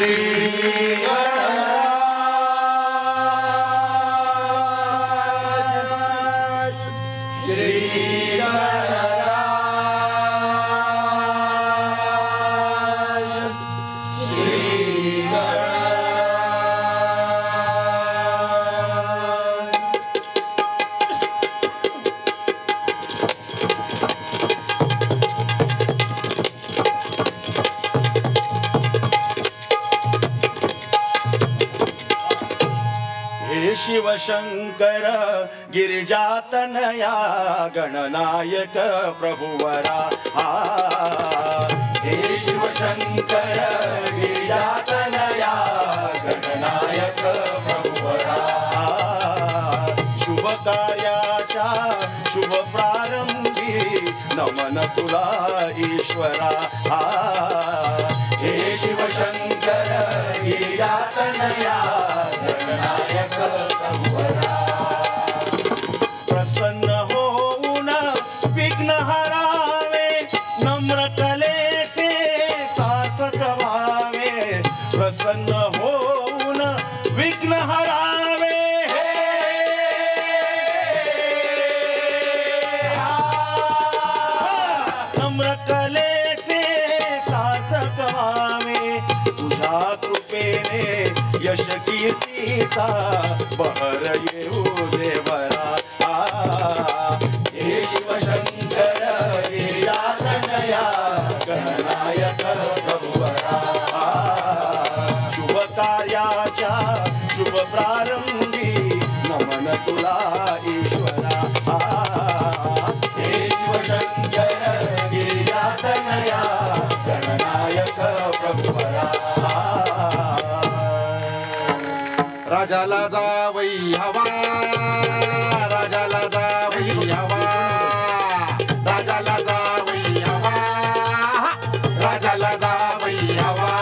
हे शिवशंकर गिरिजातनया गणनायक प्रभुवरा हा हे शिवशंकर गिरिजातनया गणनायक प्रभुवरा शुभ कार्याच्या शुभ प्रारंभी नमन तुला ईश्वरा यश कीर्तीचा बहर येऊ देवरा राजाला जावई हवा. राजाला जावई हवा. राजाला जावई हवा. राजाला जावई हवा.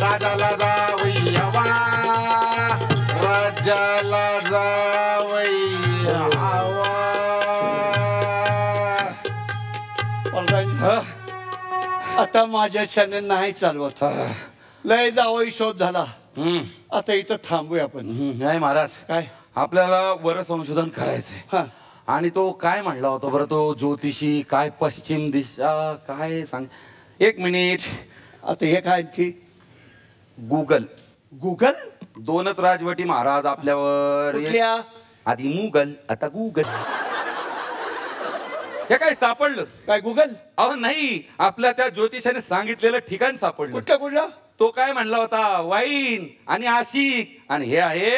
राजाला जावई हवा. राजाला जावई हवा. आता माझ्याच्याने नाही चालवत. लय जावई शोध झाला. आता इथं थांबूया आपण. हम्म, नाही महाराज. काय? आपल्याला वर संशोधन करायचंय. हा. आणि तो काय म्हणला होता बरं? तो ज्योतिषी काय पश्चिम दिशा काय सांग? एक मिनिट. आता हे काय आणखी? गुगल. गुगल? दोनच राजवटी महाराज आपल्यावर. कुठल्या? आधी मुघल आता गुगल. हे काय सापडलं? काय गुगल? अहो नाही. आपल्या त्या ज्योतिषाने सांगितलेलं ठिकाण सापडलं. कुठलं कुठलं? तो काय म्हणला होता? वाईन आणि आशिक. आणि हे आहे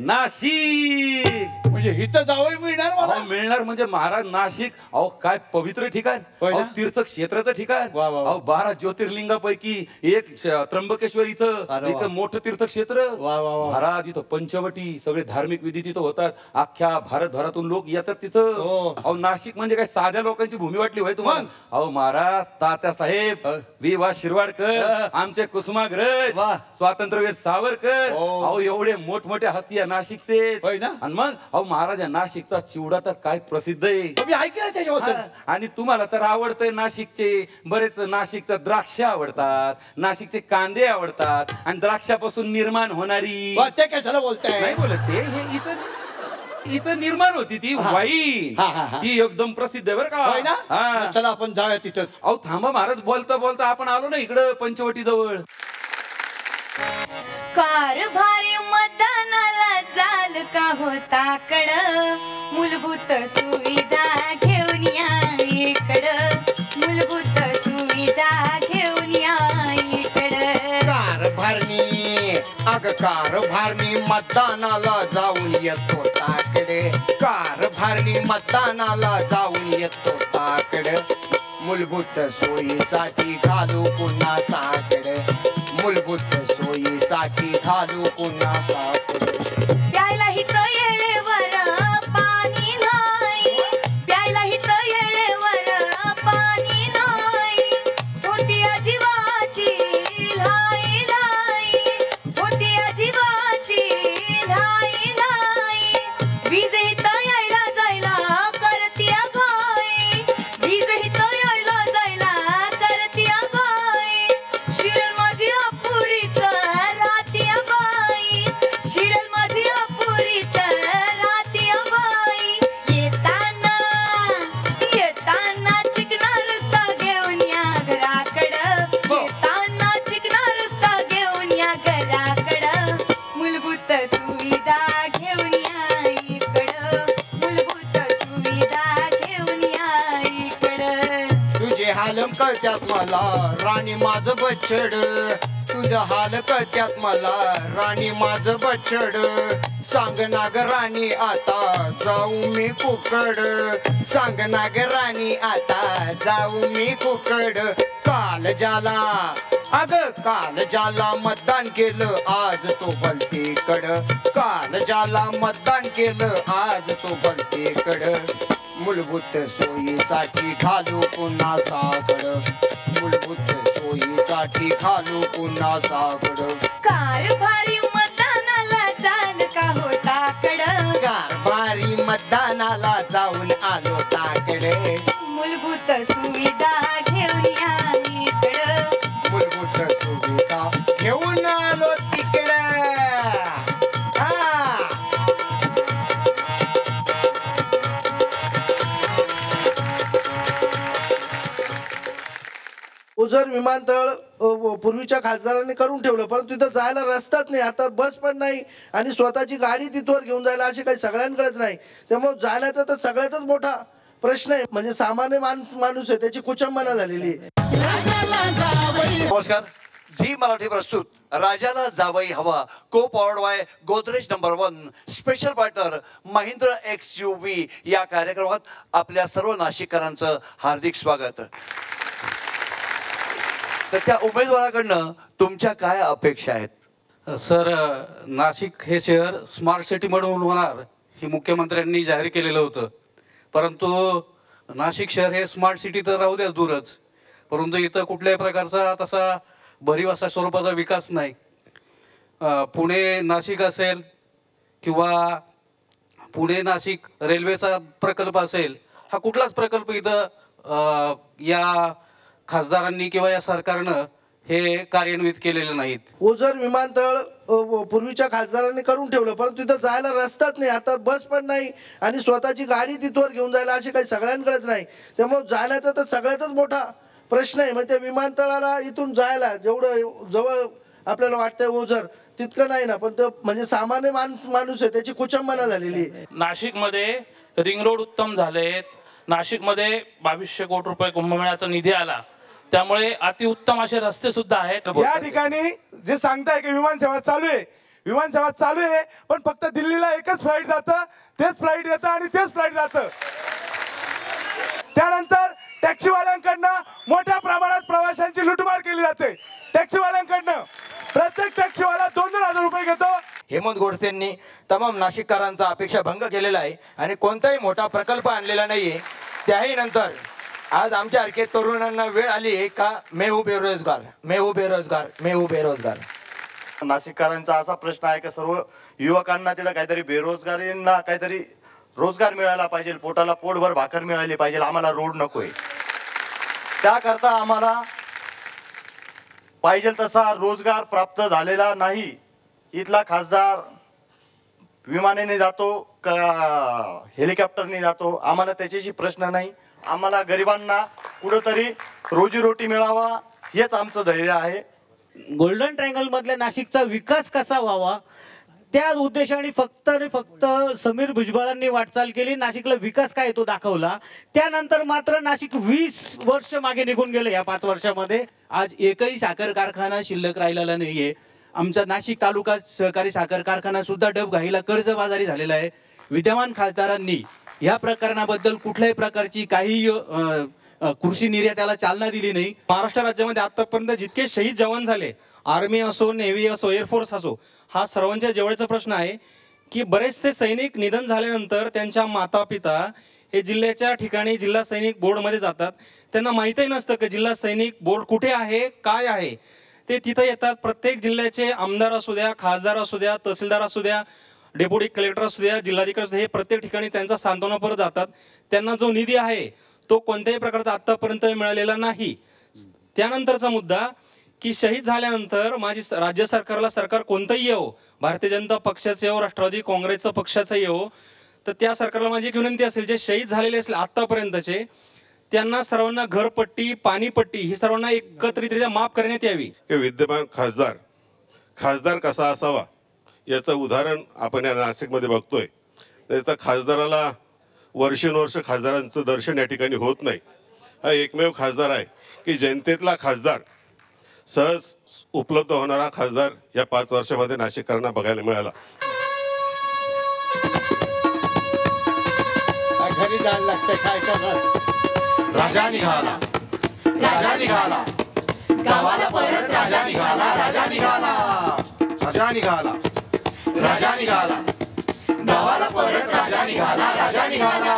नाशिक म्हणजे इथं जावई मिळणार मला अहो मिळणार म्हणजे महाराज नाशिक अहो काय पवित्र ठिकाण होय ना? अहो तीर्थ क्षेत्राचं ठिकाण वा, वा, वा. अहो बारा ज्योतिर्लिंगापैकी एक श- त्र्यंबकेश्वर इथं अरे वा. इथं मोठं तीर्थक्षेत्र वा, वा, वा. महाराज इथं पंचवटी सगळे धार्मिक विधी तिथं होतात अख्ख्या भारतभरातून लोक येतात तिथं हो. अहो नाशिक म्हणजे काय साध्या लोकांची भूमी वाटली होय तुम्हाला मग? अहो महाराज तात्या साहेब अ. वि वा शिरवाडकर अ. आमचे कुसुमाग्रज वा. स्वातंत्र्यवीर सावरकर हो. अहो एवढे मोठमोठे हस्ती या नाशिकचे. होय ना? आणि मग अहो महाराज नाशिकचा चिवडा तर काय प्रसिद्ध आहे. मी ऐकलं त्याच्याबद्दल. हा, आणि तुम्हाला तर आवडतंय नाशिकचे बरेच नाशिकचं द्राक्ष आवडतात नाशिकचे कांदे आवडतात आणि द्राक्षापासून निर्माण होणारी ते कशाला बोलताय? नाही बोलत ते हे इथं इथं निर्माण होती ती हा. वाईन. हा, हा, हा. ती एकदम प्रसिद्ध आहे बरं होय ना? का हा. मग चला आपण जाऊया तिथंच. अहो थांबा महाराज बोलता बोलता आपण आलो ना इकडं पंचवटी जवळ कारभारी मतदानाला जाल का होताकड मूलभूत सुविधा घेऊन या इकड. मूलभूत सुविधा घेऊन या इकड. कारभारणी अग कारभारणी मतदानाला जाऊन येतो ताकडे. कारभारणी मतदानाला जाऊन येतो ताकडे. मूलभूत सोयीसाठी घालू पुन्हा साकडे. मूलभूत सोयीसाठी घालू पुन्हा साकडे. ಕಿತ್ತಯೇ कळत्यात मला राणी माझं बछड. तुझा हाल कळत्यात मला राणी माझं बछड. सांग नाग राणी आता जाऊ मी कुकड. सांग नाग राणी आता जाऊ मी कुकड. काल जाला अग काल जाला मतदान केलं आज तो बलतेकड काल जाला मतदान केलं आज तो बलतेकड मूलभूत सोयीसाठी घालू पुन्हा साकड मूलभूत सोयीसाठी घालू पुन्हा साकड कारभारी मतदानाला जाल का होताकड कारभारी मतदानाला जाऊन आलो ताकडे. मूलभूत सुविधा ओझर विमानतळ पूर्वीच्या खासदारांनी करून ठेवलं परंतु तिथं जायला रस्ताच नाही आता बस पण नाही आणि स्वतःची गाडी तिथवर घेऊन जायला अशी काही सगळ्यांकडेच नाही. त्यामुळे जाण्याचा तर सगळ्यातच मोठा प्रश्न आहे. म्हणजे सामान्य मान माणूस आहे त्याची कुचंबना झालेली आहे. नमस्कार. झी मराठी प्रस्तुत. राजाला जावई हवा. Co powered by Godrej number one. Special partner Mahindra X U V या कार्यक्रमात आपल्या सर्व नाशिककरांचं हार्दिक स्वागत. तर त्या उमेदवाराकडनं तुमच्या काय अपेक्षा आहेत? सर नाशिक हे शहर स्मार्ट सिटी म्हणून होणार हे मुख्यमंत्र्यांनी जाहीर केलेलं होतं. परंतु नाशिक शहर हे स्मार्ट सिटी तर राहू द्याच दूरच. परंतु इथं कुठल्याही प्रकारचा तसा भरीव असा स्वरूपाचा विकास नाही. पुणे नाशिक असेल किंवा पुणे नाशिक रेल्वेचा प्रकल्प असेल हा कुठलाच प्रकल्प इथं या खासदारांनी किंवा या सरकारनं हे कार्यान्वित केलेले नाहीत. ओझर विमानतळ अ, पूर्वीच्या खासदारांनी करून ठेवलं परंतु तिथं जायला रस्ताच नाही आता बस पण नाही आणि स्वतःची गाडी तिथवर घेऊन जायला अशी काही सगळ्यांकडेच नाही. त्यामुळे जाण्याचा तर सगळ्यातच मोठा प्रश्न आहे म्हणजे त्या विमानतळाला इथून जायला जेवढं जवळ आपल्याला वाटतंय ओझर तितकं नाही ना. पण तो म्हणजे सामान्य मान माणूस आहे त्याची कुचंबना झालेली आहे. नाशिकमध्ये रिंग रोड उत्तम झालेत. नाशिकमध्ये बावीसशे कोटी रुपये कुंभमेळ्याचा निधी आला. त्यामुळे अतिउत्तम असे रस्ते सुद्धा आहेत. या ठिकाणी जे सांगताय की विमानसेवा चालू आहे विमानसेवा चालू आहे पण फक्त दिल्लीला एकच फ्लाईट जातं तेच फ्लाईट येतं आणि तेच फ्लाईट जातं. त्यानंतर टॅक्सीवाल्यांकडनं मोठ्या प्रमाणात प्रवाशांची लुटमार केली जाते. टॅक्सीवाल्यांकडनं प्रत्येक टॅक्सीवाला दोन दोन हजार रुपये घेतो. हेमंत गोडसेंनी तमाम नाशिककरांचा अपेक्षा भंग केलेला आहे आणि कोणताही मोठा प्रकल्प आणलेला नाहीये. त्याही नंतर आज आमच्या सारखे तरुणांना वेळ आली आहे का? मेहू बेरोजगार मेहू बेरोजगार मेहू बेरोजगार नाशिककरांचा असा प्रश्न आहे की सर्व युवकांना तिला काहीतरी बेरोजगारींना काहीतरी रोजगार मिळाला पाहिजे पोटाला पोटभर भाकर मिळाली पाहिजे आम्हाला रोड नकोय. त्याकरता आम्हाला पाहिजे तसा रोजगार प्राप्त झालेला नाही. इथला खासदार विमानाने जातो का हेलिकॉप्टरने जातो आम्हाला त्याच्याशी प्रश्न नाही. आम्हाला गरिबांना कुठंतरी रोजीरोटी मिळावा हेच आमचं धैर्य आहे. गोल्डन ट्रँगल मधल्या नाशिकचा विकास कसा व्हावा? त्या उद्देशाने फक्त आणि फक्त समीर भुजबळांनी वाटचाल केली. नाशिकला विकास काय तो दाखवला. त्यानंतर मात्र नाशिक वीस वर्ष मागे निघून गेले या पाच वर्षामध्ये. आज एकही साखर कारखाना शिल्लक राहिलेला नाहीये. आमचा नाशिक तालुका सहकारी साखर कारखाना सुद्धा डबघाईला कर्जबाजारी झालेला आहे. विद्यमान खासदारांनी या प्रकरणाबद्दल कुठल्याही प्रकारची काही कृषी निर्यात्याला चालना दिली नाही. महाराष्ट्र राज्यामध्ये आतापर्यंत जितके शहीद जवान झाले आर्मी असो नेव्ही असो एअरफोर्स असो हा सर्वांच्या जवळचा प्रश्न आहे की बरेचसे सैनिक निधन झाल्यानंतर त्यांच्या माता पिता हे जिल्ह्याच्या ठिकाणी जिल्हा सैनिक बोर्डमध्ये जातात. त्यांना माहीतही नसतं की जिल्हा सैनिक बोर्ड कुठे आहे काय आहे. ते तिथं येतात. प्रत्येक जिल्ह्याचे आमदार असू द्या खासदार असू द्या तहसीलदार असू द्या डेप्युटी कलेक्टर असू द्या जिल्हाधिकारी असू द्या हे प्रत्येक ठिकाणी त्यांचा सांत्वनापर जातात. त्यांना जो निधी आहे तो कोणत्याही प्रकारचा आतापर्यंत मिळालेला नाही. त्यानंतरचा मुद्दा की शहीद झाल्यानंतर माझी राज्य सरकारला सरकार कोणतंही येवो भारतीय जनता पक्षाचं येवो राष्ट्रवादी काँग्रेसचं पक्षाचं येवो तर त्या सरकारला माझी एक विनंती असेल जे शहीद झालेले असेल आतापर्यंतचे त्यांना सर्वांना घरपट्टी पाणीपट्टी ही सर्वांना एकत्रितरित्या माफ करण्यात यावी. विद्यमान खासदार खासदार कसा असावा? याचं उदाहरण आपण या नाशिकमध्ये बघतोय. तर खासदाराला वर्षानुवर्ष खासदारांचं दर्शन या ठिकाणी होत नाही. हा एकमेव खासदार आहे की जनतेतला खासदार सहज उपलब्ध होणारा खासदार या पाच वर्षामध्ये नाशिककरांना बघायला मिळाला. राजा निघाला. राजा निघाला. गावाला परत राजा निघाला. राजा निघाला. राजा निघाला. राजा निघाला. गावाला परत राजा निघाला राजा निघाला.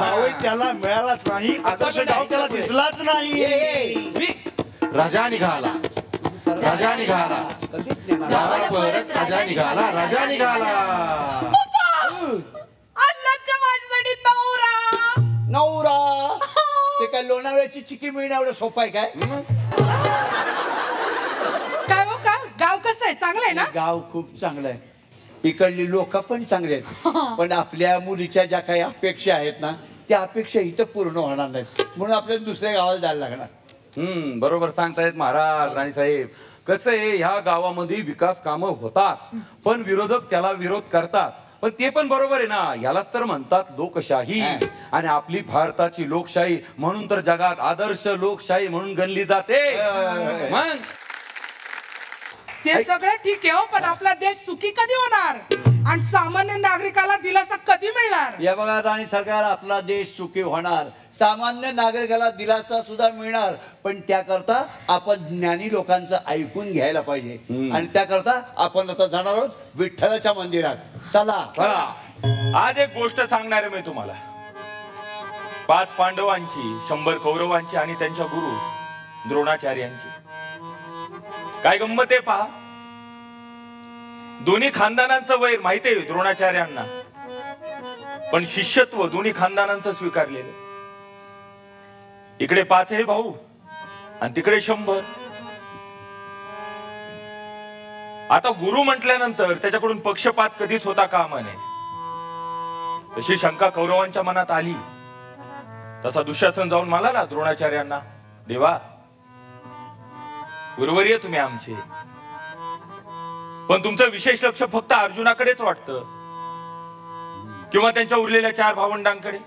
जावई त्याला मिळालाच नाही आदर्श गाव त्याला दिसलाच नाही. राजा निघाला. राजा निघाला. गावाला परत राजा निघाला राजा निघाला. नवरा! नवरा? ते काय लोणावळ्याची चिकी मिळणं एवढं सोपं आहे काय? हो कसं आहे चांगलं आहे ना? गाव खूप चांगलं आहे. इकडली लोक पण चांगली आहेत. पण आपल्या मुलीच्या ज्या काही अपेक्षा आहेत ना त्या अपेक्षा इथं पूर्ण होणार नाहीत. म्हणून आपल्याला दुसऱ्या गावाला जायला लागणार. हम्म बरोबर सांगतायत महाराज राणी साहेब. कसं आहे ह्या गावामध्ये विकास कामं होतात पण विरोधक त्याला विरोध करतात. पण ते पण बरोबर आहे ना यालाच तर म्हणतात लोकशाही. आणि आपली भारताची लोकशाही म्हणून तर जगात आदर्श लोकशाही म्हणून गणली जाते. मग? ते सगळं ठीक आहे हो पण आपला देश सुखी कधी होणार? आणि सामान्य नागरिकाला दिलासा कधी मिळणार? या बघा राणी सरकार आपला देश सुखी होणार. सामान्य नागरिकाला दिलासा सुद्धा मिळणार पण त्याकरता आपण ज्ञानी लोकांचं ऐकून घ्यायला पाहिजे. आणि त्याकरता आपण आता जाणार आहोत विठ्ठलाच्या मंदिरात. चला. चला. आज एक गोष्ट सांगणार आहे मी तुम्हाला. पाच पांडवांची शंभर कौरवांची आणि त्यांच्या गुरु द्रोणाचार्यांची. काय गंमत आहे पहा? दोन्ही खानदानांचं वैर माहिती आहे द्रोणाचार्यांना. पण शिष्यत्व दोन्ही खानदानांचं स्वीकारलेलं इकडे पाच हे भाऊ आणि तिकडे शंभर. आता गुरु म्हटल्यानंतर त्याच्याकडून पक्षपात कधीच होता कामा नये. तशी शंका कौरवांच्या मनात आली. तसा दुःशासन जाऊन म्हणाला द्रोणाचार्यांना. देवा गुरुवर्य तुम्ही आमचे. पण तुमचं विशेष लक्ष फक्त अर्जुनाकडेच वाटतं. किंवा त्यांच्या उरलेल्या चार भावंडांकडे.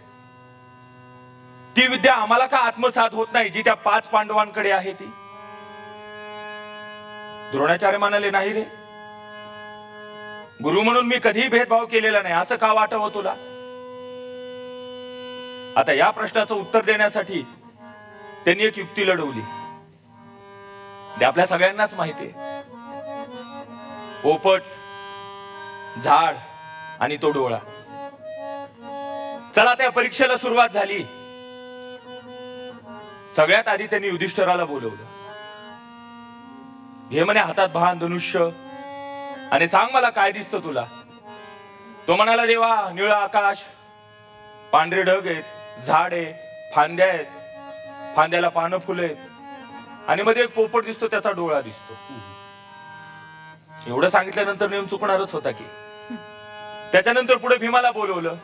ती विद्या आम्हाला का आत्मसात होत नाही जी त्या पाच पांडवांकडे आहे ती? द्रोणाचार्य म्हणाले नाही रे. गुरु म्हणून मी कधीही भेदभाव केलेला नाही असं का वाटव हो तुला? आता या प्रश्नाचं उत्तर देण्यासाठी त्यांनी एक युक्ती लढवली. ते आपल्या सगळ्यांनाच माहिती आहे. पोपट झाड आणि तो डोळा. चला त्या परीक्षेला सुरुवात झाली. सगळ्यात आधी त्यांनी युधिष्ठराला बोलवलं. घे म्हणे हातात भान धनुष्य. आणि सांग मला काय दिसतं तुला? तो म्हणाला देवा निळ आकाश पांढरे ढग आहेत झाड आहे फांद्या आहेत फांद्याला पानं फुलं आहेत. आणि मध्ये एक पोपट दिसतो त्याचा डोळा दिसतो. एवढं सांगितल्यानंतर नेम चुकणारच होता की. त्याच्यानंतर पुढे भीमाला बोलवलं.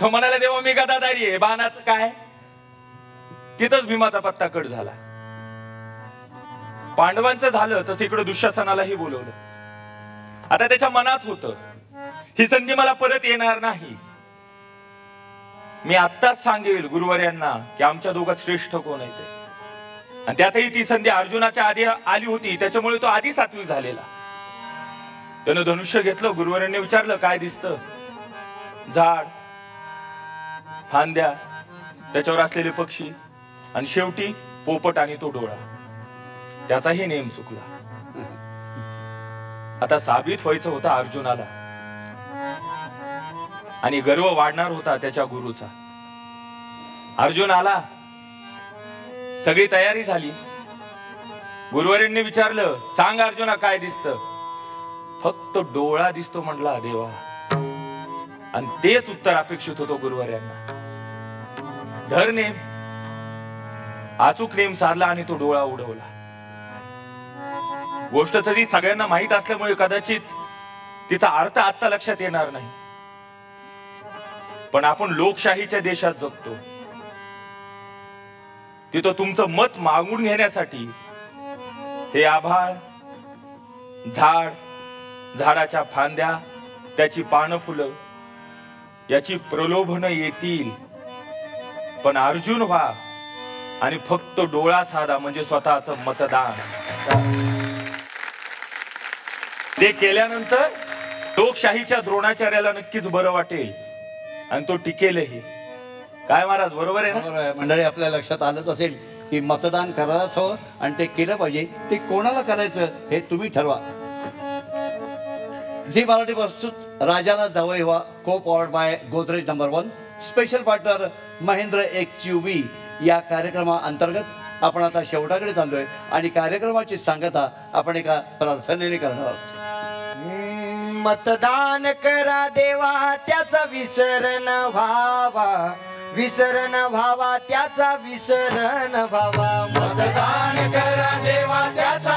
तो म्हणाला देवा मी गदादारी आहे. बाणाच काय? तिथंच भीमाचा पत्ता कट झाला. पांडवांचं झालं तसं इकडे दुःशासनालाही बोलवलं. आता त्याच्या मनात होत ही संधी मला परत येणार नाही. मी आत्ताच सांगेल गुरुवर्यांना की आमच्या दोघात श्रेष्ठ कोण आहे ते. आणि त्यातही ती संधी अर्जुनाच्या आधी आली होती. त्याच्यामुळे तो आधी सात्विक झालेला. त्यानं धनुष्य घेतलं गुरुवारांनी विचारलं काय दिसत? झाड फांद्या त्याच्यावर असलेले पक्षी आणि शेवटी पोपट आणि तो डोळा. त्याचाही नेम चुकला. आता साबित व्हायचं होतं अर्जुनाला. आणि गर्व वाढणार होता त्याच्या गुरुचा. अर्जुन आला. सगळी तयारी झाली. गुरुवारींनी विचारलं सांग अर्जुना काय दिसत? फक्त डोळा दिसतो म्हटला देवा आणि तेच उत्तर अपेक्षित होतो गुरुवार्यांना धर नेम. अचूक नेम साधला आणि तो डोळा उडवला. गोष्ट तरी सगळ्यांना माहीत असल्यामुळे कदाचित तिचा अर्थ आता लक्षात येणार नाही. पण आपण लोकशाहीच्या देशात जगतो. तिथं तुमचं मत मागून घेण्यासाठी हे आभाळ झाड झाडाच्या फांद्या त्याची पानं फुलं याची प्रलोभन येतील. पण अर्जुन व्हा आणि फक्त डोळा साधा म्हणजे स्वतःच मतदान. ते केल्यानंतर लोकशाहीच्या द्रोणाचार्याला नक्कीच बरं वाटेल. आणि तो टिकेलही. काय महाराज बरोबर आहे ना? बरोबर आहे. मंडळी आपल्या लक्षात आलंच असेल की मतदान करायलाच हवं आणि ते केलं पाहिजे. ते कोणाला करायचं हे तुम्ही ठरवा. झी मराठी प्रस्तुत राजाला जावई व्हा. Co powered by Godrej number one special partner Mahindra X U V या कार्यक्रमाअंतर्गत आपण आता शेवटाकडे चाललोय आणि कार्यक्रमाची सांगता आपण एका प्रार्थनेने करणार आहोत. मतदान करा देवा त्याचा विसरण व्हावा. विसरण व्हावा त्याचा विसरण व्हावा. मतदान करा देवा त्याचा